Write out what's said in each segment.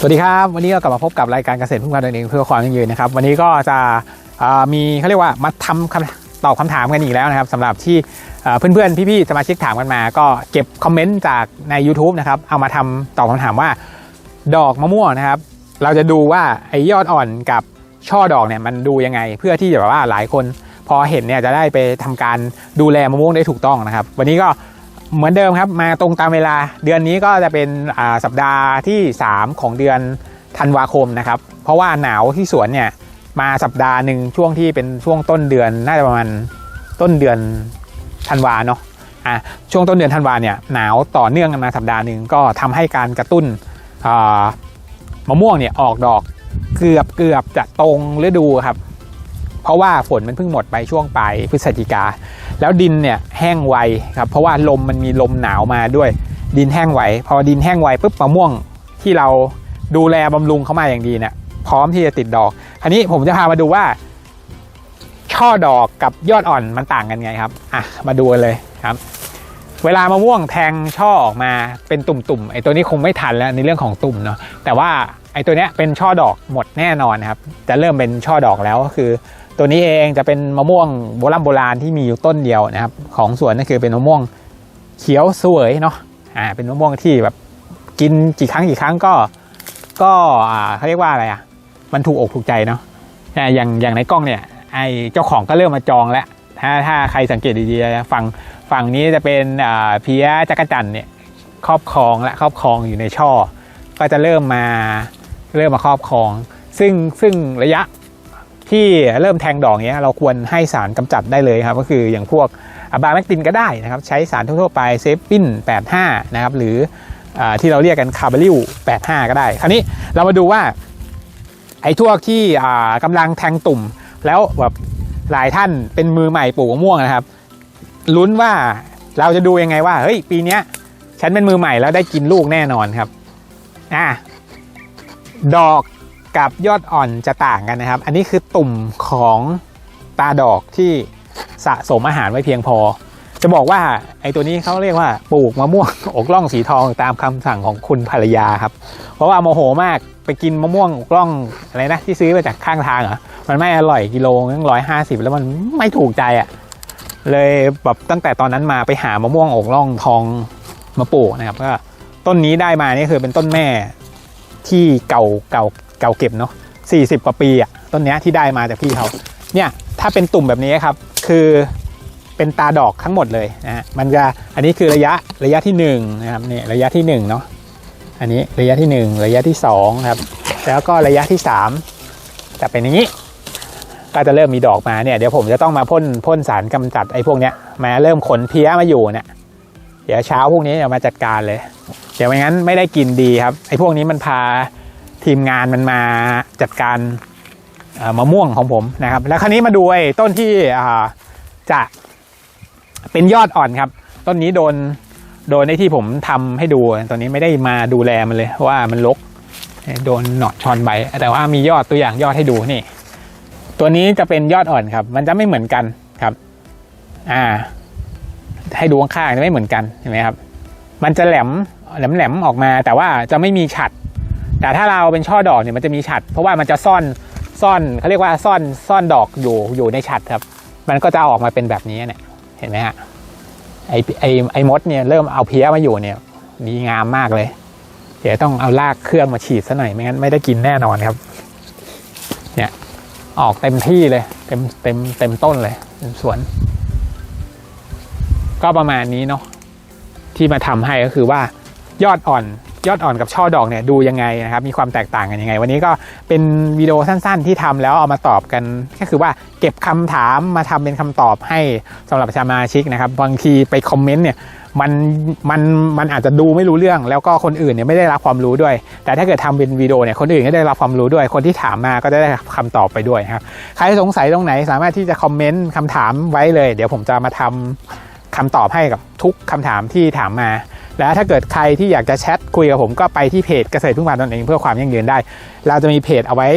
สวัสดีครับ วันนี้ก็กลับมาพบกับรายการเกษตรพึ่งพาตนเองเพื่อความยั่งยืนนะครับวันนี้ก็จะมีเขาเรียกว่ามาทำคำตอบคำถามกันอีกแล้วนะครับสำหรับที่เพื่อนๆพี่ๆสมาชิกถามกันมา ก็เก็บคอมเมนต์จากใน YouTube นะครับเอามาทำตอบคำถามว่าดอกมะม่วงนะครับ เราจะดูว่าไอ้ยอดอ่อนกับช่อดอกเนี่ยมันดูยังไง เพื่อที่จะแบบว่าหลายคนพอเห็นเนี่ยจะได้ไปทำการดูแลมะม่วงได้ถูกต้องนะครับ วันนี้ก็ เหมือนเดิมครับมาตรงตามเวลา เดือนนี้ก็จะเป็นสัปดาห์ที่ 3 ของเดือนธันวาคมนะครับ เพราะว่าหนาวที่สวนเนี่ยมาสัปดาห์หนึ่งช่วงที่เป็นช่วงต้นเดือนน่าจะประมาณต้นเดือนธันวาเนาะอะช่วงต้นเดือนธันวาเนี่ยหนาวต่อเนื่องกันมาสัปดาห์หนึ่งก็ทำให้การกระตุ้นมะม่วงเนี่ยออกดอกเกือบเกือบจะตรงฤดูครับ เพราะว่าฝนมันเพิ่งหมดไปช่วงปลายพฤศจิกา แล้วดินเนี่ยแห้งไวครับเพราะว่าลมมันมีลมหนาวมาด้วย ดินแห้งไวพอดินแห้งไวปุ๊บมะม่วงที่เราดูแลบำรุงเขามาอย่างดีเนี่ยพร้อมที่จะติดดอกอันนี้ผมจะพามาดูว่า ช่อดอกกับยอดอ่อนมันต่างกันไงครับอะมาดูกันเลยครับ เวลามะม่วงแทงช่อออกมาเป็นตุ่มๆไอ้ตัวนี้คงไม่ทันแล้วในเรื่องของตุ่มเนาะแต่ว่าไอ้ตัวเนี้ยเป็นช่อดอกหมดแน่นอนครับ จะเริ่มเป็นช่อดอกแล้วก็คือ ตัวนี้เองจะเป็นมะม่วงโบราณโบราณที่มีอยู่ต้นเดียวนะครับ ของสวนนั่นคือเป็นมะม่วงเขียวสวยเนาะอ่าเป็นมะม่วงที่แบบกินกี่ครั้งกี่ครั้งก็ ก็อ่าเขาเรียกว่าอะไรอะ มันถูกอกถูกใจเนาะอ่อย่างอย่างในกล้องเนี่ยไอเจ้าของก็เริ่มมาจองแล้ว ถ้าถ้าใครสังเกตดีๆฝั่งฝั่งนี้จะเป็นอ่าเพียจักรจันเนี่ยครอบครองและครอบครองอยู่ในช่อ ก็จะเริ่มมาเริ่มมาครอบครอง ซึ่งซึ่งระยะ ที่เริ่มแทงดอกเนี้ยเราควรให้สารกำจัดได้เลยครับก็คืออย่างพวกอะบาแมกตินก็ได้นะครับใช้สารทั่วๆไปเซฟปิน85 นะครับหรืออที่เราเรียกกันคาร์บาริล85 ก็ได้ คราวนี้เรามาดูว่าไอ้พวกที่อ่ากำลังแทงตุ่ม แล้วแบบหลายท่านเป็นมือใหม่ปลูกมะม่วงนะครับลุ้นว่าเราจะดูยังไงว่าเฮ้ยปีนี้ฉันเป็นมือใหม่แล้วได้กินลูกแน่นอนครับอะดอก กับยอดอ่อนจะต่างกันนะครับ อันนี้คือตุ่มของตาดอกที่สะสมอาหารไว้เพียงพอ จะบอกว่าไอ้ตัวนี้เขาเรียกว่าปลูกมะม่วงอกล่องสีทองตามคำสั่งของคุณภรรยาครับ เพราะว่าโมโหมากไปกินมะม่วงอกล่องอะไรนะที่ซื้อมาจากข้างทางเหรอมันไม่อร่อยกิโลนึงร้อยห้าสิบแล้วมันไม่ถูกใจอะ่ะเลยแบบตั้งแต่ตอนนั้นมาไปหามะม่วงอกล่องทองมาปลูกนะครับก็ต้นนี้ได้มานี่คือเป็นต้นแม่ที่เก่าเก่า เก่าเก็บเนาะ40 กว่าปีอะ่ะต้นนี้ที่ได้มาจากพี่เขาเนี่ยถ้าเป็นตุ่มแบบนี้ครับ คือเป็นตาดอกทั้งหมดเลยนะฮะมันจะอันนี้คือระยะระยะที่1นงนะครับเนี่ยระยะที่1เนาะอันนี้ระยะที่ 1 ระยะที่2ครับแล้วก็ระยะที่ 3 จะเป็นอย่างนี้ ก็จะเริ่มมีดอกมาเนี่ยเดี๋ยวผมจะต้องมาพ่นพ่นสารกำจัดไอ้พวกเนี้ยมาเริ่มขนเพี้ยมาอยู่เนี่ยเดี๋ยวเช้าพวกนี้เดี๋ยวมาจัดการเลย เดี๋ยวไม่งั้นไม่ได้กินดีครับไอ้พวกนี้มันพา ทีมงานมันมาจัดการมะม่วงของผมนะครับ แล้วคราวนี้มาดูไอ้ต้นที่จะเป็นยอดอ่อนครับ ต้นนี้โดนโดนในที่ผมทำให้ดูตอนนี้ไม่ได้มาดูแลมันเลยเพราะว่ามันรกโดนหนอดชอนใบแต่ว่ามียอดตัวอย่างยอดให้ดูนี่ ตัวนี้จะเป็นยอดอ่อนครับ มันจะไม่เหมือนกันครับ อ่า ให้ดูข้างๆจะไม่เหมือนกันเห็นไหมครับ มันจะแหลมแหลมแหลมๆออกมา แต่ว่าจะไม่มีฉัด แต่ถ้าเราเป็นช่อดอกเนี่ยมันจะมีฉัด เพราะว่ามันจะซ่อนซ่อนเขาเรียกว่าซ่อนซ่อนดอกอยู่อยู่ในฉัดครับ มันก็จะออกมาเป็นแบบนี้เนี่ยเห็นไหมฮะไอไอไอมดเนี่ยเริ่มเอาเพี้ยมาอยู่เนี่ยดีงามมากเลย เดี๋ยวต้องเอาลากเครื่องมาฉีดซะหน่อยไม่งั้นไม่ได้กินแน่นอนครับ เนี่ยออกเต็มที่เลย เต็มเต็มเต็มต้นเลยเต็มสวน ก็ประมาณนี้เนาะที่มาทำให้ก็คือว่ายอดอ่อน ยอดอ่อนกับช่อดอกเนี่ยดูยังไงนะครับมีความแตกต่างกันยังไง วันนี้ก็เป็นวิดีโอสั้นๆ ที่ทำแล้วเอามาตอบกัน ก็คือว่าเก็บคำถามมาทำเป็นคำตอบให้สำหรับสมาชิกนะครับบางทีไปคอมเมนต์เนี่ยมันมันมันอาจจะดูไม่รู้เรื่อง แล้วก็คนอื่นเนี่ยไม่ได้รับความรู้ด้วย แต่ถ้าเกิดทำเป็นวิดีโอเนี่ยคนอื่นก็ได้รับความรู้ด้วย คนที่ถามมาก็ได้คำตอบไปด้วยครับใครสงสัยตรงไหนสามารถที่จะคอมเมนต์คำถามไว้เลย เดี๋ยวผมจะมาทำคำตอบให้กับทุกคำถามที่ถามมา แล้วถ้าเกิดใครที่อยากจะแชทคุยกับผมก็ไปที่เพจเกษตรทุ่งบาตนเองเพื่อความยั่งยืนได้ เราจะมีเพจเอาไว้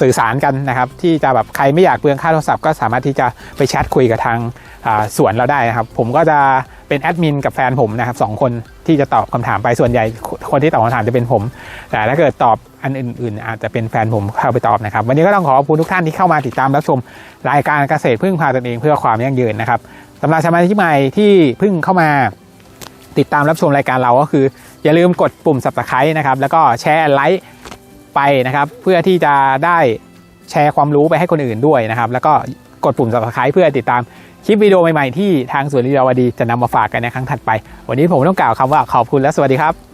สื่อสารกันนะครับที่จะแบบใครไม่อยากเปลืองค่าโทรศัพท์ก็สามารถที่จะไปแชทคุยกับทางอ่าสวนเราได้นะครับ ผมก็จะเป็นแอดมินกับแฟนผมนะครับสองคนที่จะตอบคำถามไปส่วนใหญ่คนที่ตอบคำถามจะเป็นผม แต่ถ้าเกิดตอบอันอื่น ๆ อาจจะเป็นแฟนผมเข้าไปตอบนะครับ วันนี้ก็ต้องขอขอบคุณทุกท่านที่เข้ามาติดตามรับชมรายการเกษตรพึ่งพาตนเองเพื่อความยั่งยืนนะครับสำหรับสมาชิกใหม่ที่เพิ่งเข้ามา ติดตามรับชมรายการเราก็คือ อย่าลืมกดปุ่ม subscribe นะครับ แล้วก็แชร์ไลค์ไปนะครับ เพื่อที่จะได้แชร์ความรู้ไปให้คนอื่นด้วยนะครับ แล้วก็กดปุ่ม subscribe เพื่อติดตามคลิปวิดีโอใหม่ๆที่ทางสวนลีลาวดีจะนำมาฝากกันในครั้งถัดไป วันนี้ผมต้องกล่าวคำว่าขอบคุณและสวัสดีครับ